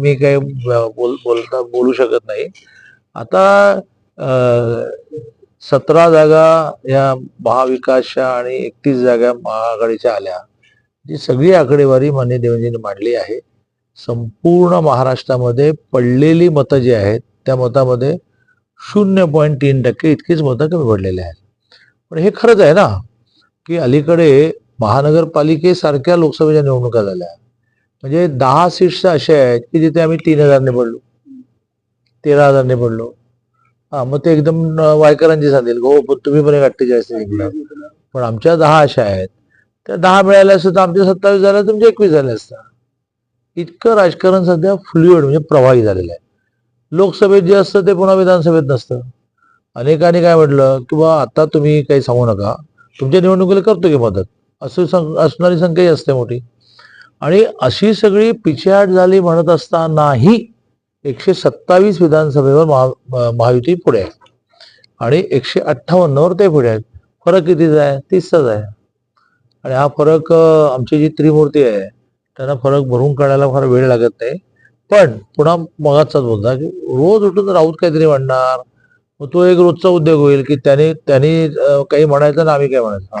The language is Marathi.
मी काही बोल बोलता बोलू शकत नाही. आता सतरा जागा या महाविकासच्या आणि एकतीस जागा महाआघाडीच्या आल्या जी सगळी आकडेवारी मान्य देवेंजीने मांडली आहे. संपूर्ण महाराष्ट्रामध्ये पडलेली मतं जी आहेत त्या मतामध्ये शून्य पॉईंट तीन टक्के इतकीच मतं कमी पडलेली आहेत. पण हे खरंच आहे ना की अलीकडे महानगरपालिकेसारख्या लोकसभेच्या निवडणुका झाल्या. म्हणजे दहा सीट्स अशा आहेत की जिथे आम्ही तीन हजारने पडलो तेरा हजारने पडलो हा मग ते एकदम वायकरांची सांगेल हो पण तुम्ही पण एक अठ्ठेचाळीस जिंकला. पण आमच्या दहा अशा आहेत. त्या दहा मिळाल्या असतं तर आमच्या सत्तावीस झाल्या तुमचे एकवीस झाले असता. इतकं राजकारण सध्या फ्लुइड म्हणजे प्रवाही झालेलं आहे. लोकसभेत जे असतं ते पुन्हा विधानसभेत नसतं. अनेकांनी काय म्हटलं की बा आता तुम्ही काही सांगू नका. तुमच्या निवडणुकीला करतो की मदत. असं असणारी संख्याही असते मोठी. आणि अशी सगळी पिछेहाट झाली म्हणत असतानाही एकशे सत्तावीस विधानसभेवर महा महायुती पुढे आहे. आणि एकशे अठ्ठावन्नवर ते पुढे आहेत. फरक कितीचा आहे? तीसचाच आहे. आणि हा फरक आमची जी त्रिमूर्ती आहे त्यांना फरक भरून काढायला फार वेळ लागत नाही. पण पुन्हा मगाचाच बोलता की रोज उठून राऊत काहीतरी म्हणणार मग तो एक रोजचा उद्योग होईल की त्याने त्यांनी काही म्हणायचं ना आम्ही काय म्हणायचं?